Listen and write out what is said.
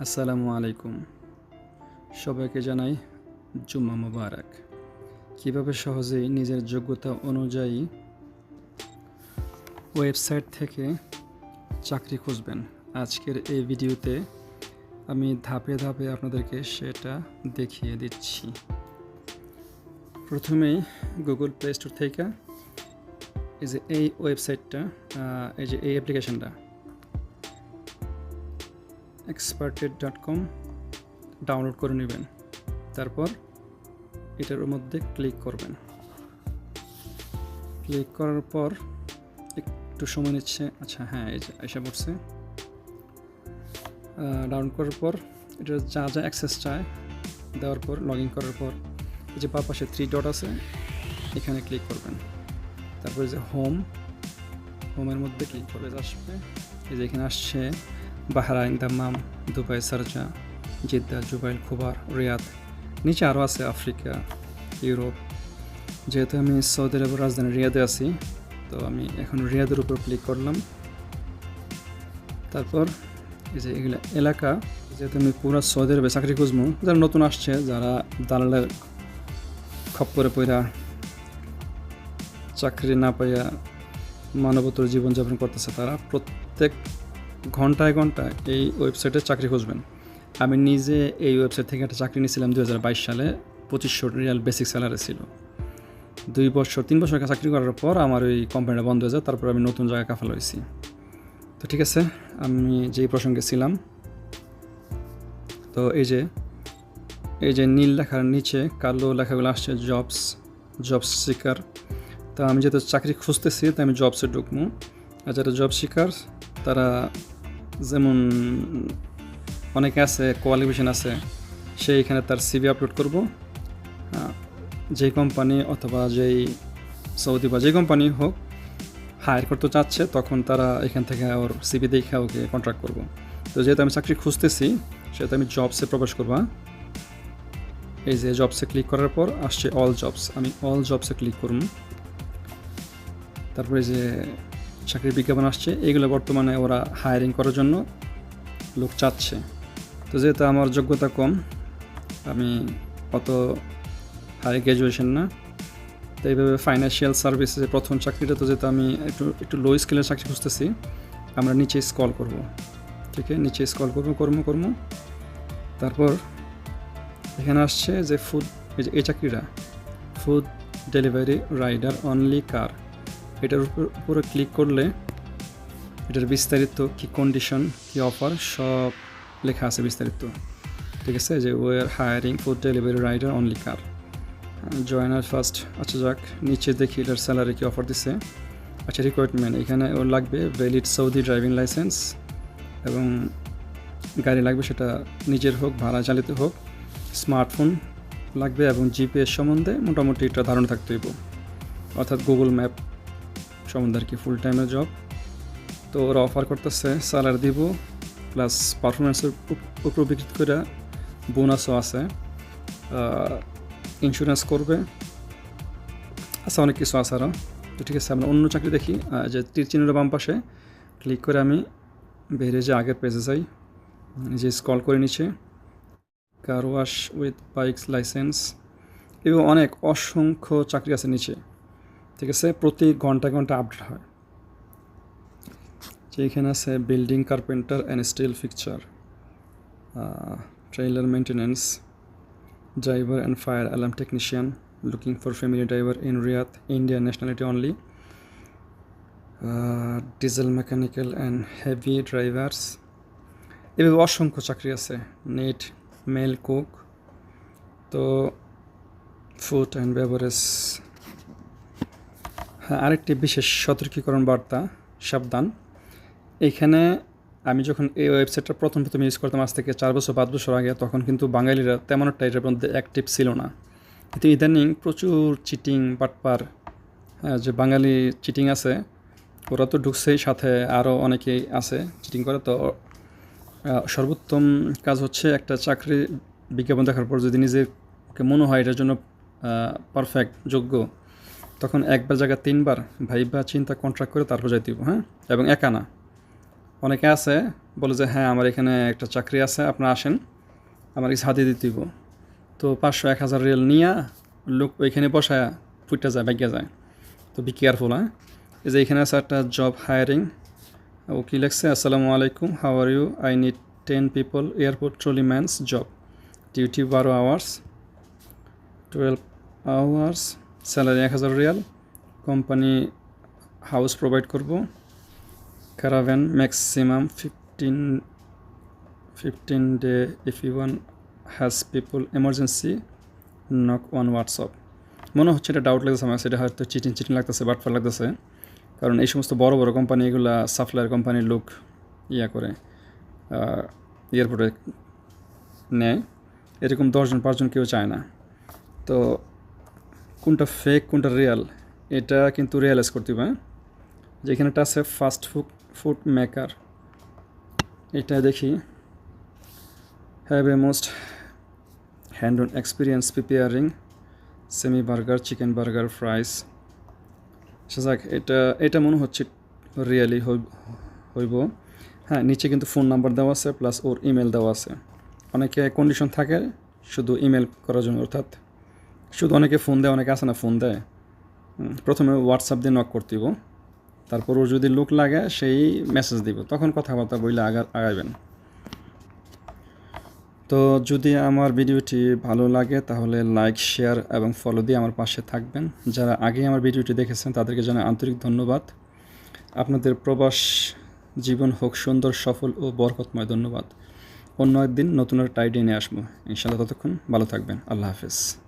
আসসালামু আলাইকুম। সবাইকে জানাই জুম্মা মোবারক। কীভাবে সহজেই নিজের যোগ্যতা অনুযায়ী ওয়েবসাইট থেকে চাকরি খুঁজবেন? আজকের এই ভিডিওতে আমি ধাপে ধাপে আপনাদেরকে সেটা দেখিয়ে দিচ্ছি। প্রথমেই গুগল প্লে স্টোর থেকে এই যে এই ওয়েবসাইটটা এই যে এই অ্যাপ্লিকেশনটা এক্সপার্টেড ডট কম ডাউনলোড করে নেবেন। তারপর এটার মধ্যে ক্লিক করবেন। ক্লিক করার পর একটু সময় নিচ্ছে। আচ্ছা হ্যাঁ এই এসে পড়ছে। ডাউনলোড করার পর এটা যা যা অ্যাক্সেস চায় দেওয়ার পর লগ ইন করার পর, এই যে বাঁ পাশে থ্রি ডট আছে, এখানে ক্লিক করবেন। তারপরে যে হোম হোমের মধ্যে ক্লিক করে আসবে। এই যে এখানে আসছে Bahrain Dammam, Dubai Sharjah, Jeddah, Jubail Khobar, Riyadh, নিচে আরও আছে আফ্রিকা, ইউরোপ। যেহেতু আমি সৌদি আরবের রাজধানী রিয়াদে আছি, তো আমি এখন রিয়াদের উপর ক্লিক করলাম। তারপর এই যে এগুলো এলাকা, যেহেতু আমি পুরো সৌদি আরবে চাকরি খুঁজবো, যারা নতুন আসছে, যারা দালালের খপ্পরে পইরা চাকরি না পাইয়া মানবতর জীবনযাপন করতেছে, তারা প্রত্যেক ঘন্টায় ঘন্টায় এই ওয়েবসাইটে চাকরি খুঁজবেন। আমি নিজে এই ওয়েবসাইট থেকে একটা চাকরি নিয়েছিলাম দু হাজার বাইশ সালে, পঁচিশশো রিয়াল বেসিক স্যালারি ছিল। দুই বছর, তিন বছর চাকরি করার পর আমার ওই কোম্পানিটা বন্ধ হয়ে যায়, তারপর আমি নতুন জায়গায় কাফাল হয়েছি। তো ঠিক আছে, আমি যেই প্রসঙ্গে ছিলাম, তো এই যে এই যে নীল লেখার নিচে কালো লেখাগুলো আসছে জবস জবস শিকার তা আমি যেহেতু চাকরি খুঁজতেছি, তাই আমি জবসে ঢুকবো। আর যারা জব শিকার তারা যেমন অনেকে আছে কোয়ালিফিকেশন আছে সে এখানে তার সিভি আপলোড করব। যেই কোম্পানি অথবা যেই সৌদি বা যে কোম্পানি হোক হায়ার করতে চাচ্ছে, তখন তারা এখান থেকে ওর সিভি দেখে ওকে কন্ট্রাক্ট করব। তো যেহেতু আমি চাকরি খুঁজতেছি, সেহেতু আমি জবসে প্রবেশ করব হ্যাঁ? এই যে জবসে ক্লিক করার পর আসছে অল জবস আমি অল জবসে ক্লিক করব। তারপরে যে চাকরির বিজ্ঞাপন আসছে, এগুলো বর্তমানে ওরা হায়ারিং করার জন্য লোক চাচ্ছে। তো যেহেতু আমার যোগ্যতা কম, আমি অত হাই গ্র্যাজুয়েশন না, তো এইভাবে ফাইন্যান্সিয়াল সার্ভিসে প্রথম চাকরিটা তো যেহেতু আমি একটু একটু লো স্কেলের চাকরি খুঁজতেছি, আমরা নিচে স্কল করব। ঠিক আছে? নিচে স্কল করব কর্ম কর্ম তারপর এখানে আসছে যে ফুড এই চাকরিটা food delivery rider only car এটার উপর ক্লিক করলে এটার বিস্তারিত কি কন্ডিশন কি অফার সব লেখা আছে বিস্তারিত। ঠিক আছে? যে we're hiring food delivery rider only car joiner first আচ্ছা যাক, নিচে দেখি এটার স্যালারি কি অফার দিছে। আচ্ছা রিকোয়ারমেন্ট এখানে ওর লাগবে ভ্যালিড সৌদি ড্রাইভিং লাইসেন্স এবং গাড়ি লাগবে সেটা নিজের হোক, ভাড়া চালিত হোক স্মার্টফোন লাগবে এবং জিপিএস সম্বন্ধে মোটামুটি একটা ধারণা থাকতে হইব। অর্থাৎ গুগল ম্যাপ আর কি ফুল টাইমে জব তো ওরা অফার করতেছে স্যালারি দিব প্লাস পারফরমেন্সের উপর বিক্রি করে বোনাসও আছে ইন্স্যুরেন্স করবে আচ্ছা অনেক কিছু আছে আরও তো ঠিক আছে, আমরা অন্য চাকরি দেখি যে তীর বাম পাশে ক্লিক করে আমি বেরিয়ে যে আগের পেজে যাই যে স্কল করে নিচে car wash with bikes licence এবং অনেক অসংখ্য চাকরি আছে নিচে। ঠিক আছে? প্রতি ঘণ্টা ঘণ্টা আপডেট হয়। যে এখানে আছে building carpenter and steel fixture trailer maintenance driver and fire alarm technician looking for family driver in Riyadh Indian nationality only diesel mechanical and heavy drivers এভাবে অসংখ্য চাকরি আছে নেট মেল কুক তো ফুড অ্যান্ড বেভারেজ আরেকটি বিশেষ সতর্কীকরণ বার্তা, সাবধান। এখানে আমি যখন এই ওয়েবসাইটটা প্রথম প্রথম ইউজ করতাম, আজ থেকে চার বছর, পাঁচ বছর আগে, তখন কিন্তু বাঙালিরা তেমন একটা এটার মধ্যে অ্যাক্টিভ ছিল না। কিন্তু ইদানিং প্রচুর চিটিং বাটপার হ্যাঁ যে বাঙালি চিটিং আছে, ওরা তো ঢুকছেই সাথে আরও অনেকেই আছে চিটিং করে। তো সর্বোত্তম কাজ হচ্ছে একটা চাকরি বিজ্ঞাপন দেখার পর যদি নিজেকে মনে হয় এটার জন্য পারফেক্ট যোগ্য তখন একবার জায়গা তিনবার ভাইবা চিন্তা কন্ট্রাক্ট করে তারপর যাই দিব হ্যাঁ? এবং একা না। অনেকে আছে, বলে যে হ্যাঁ আমার এখানে একটা চাকরি আছে, আপনারা আসেন, আমার কিছু হাতে দিতে দিব। তো পাঁচশো এক হাজার রিয়েল নিয়ে লোক ওইখানে বসায় ফুটটা যায় ব্যাগিয়া যায়। তো বি কেয়ারফুল হ্যাঁ? এই যে এখানে আছে একটা জব হায়ারিং ও কি লেখছে? আসসালামু আলাইকুম how are you I need ten people airport trolley mans job duty বারো আওয়ার্স টুয়েলভ আওয়ার্স স্যালারি এক হাজার রিয়াল। কোম্পানি হাউস প্রোভাইড করব। Caravan maximum fifteen fifteen day if you one has people emergency, knock one WhatsApp. মনে হচ্ছে এটা doubt লাগতেছে আমার, সেটা হয়তো চিটিং চিটিং লাগতেছে বাটফার লাগতেছে। কারণ এই সমস্ত বড় বড় কোম্পানি এগুলা সাপ্লায়ার কোম্পানির লোক ইয়া করে এয়ারপোর্টে নেয়। এরকম দশজন, পাঁচজন কেউ চায় না। তো কোনটা ফেক কোনটা রিয়াল এটা কিন্তু রিয়েলাইজ করতে হবে হ্যাঁ? যেখানেটা আছে ফাস্ট ফুড ফুড মেকার এটা দেখি। Have a most hand on experience preparing semi burger chicken burger fries যাক, এটা এটা মনে হচ্ছে রিয়েলি হইব। হ্যাঁ নিচে কিন্তু ফোন নাম্বার দেওয়া আছে প্লাস ওর ইমেল দেওয়া আছে। অনেকে কন্ডিশন থাকে শুধু ইমেল করার জন্য, অর্থাৎ শুধু অনেকে ফোন দেয়, অনেকে আছে না ফোন দেয়। প্রথমে হোয়াটসঅ্যাপ দিয়ে নক করতে দিব তারপর ওর যদি লুক লাগে, সেই মেসেজ দিব। তখন কথাবার্তা বইলে আগা, আগাইবেন। তো যদি আমার ভিডিওটি ভালো লাগে, তাহলে লাইক শেয়ার এবং ফলো দিয়ে আমার পাশে থাকবেন। যারা আগে আমার ভিডিওটি দেখেছেন, তাদেরকে জানাই আন্তরিক ধন্যবাদ। আপনাদের প্রবাস জীবন হোক সুন্দর, সফল ও বরকতময়। ধন্যবাদ। অন্য একদিন নতুন আইডিয়া নিয়ে আসব। ইনশাআল্লাহ ততক্ষণ ভালো থাকবেন। আল্লাহ হাফেজ।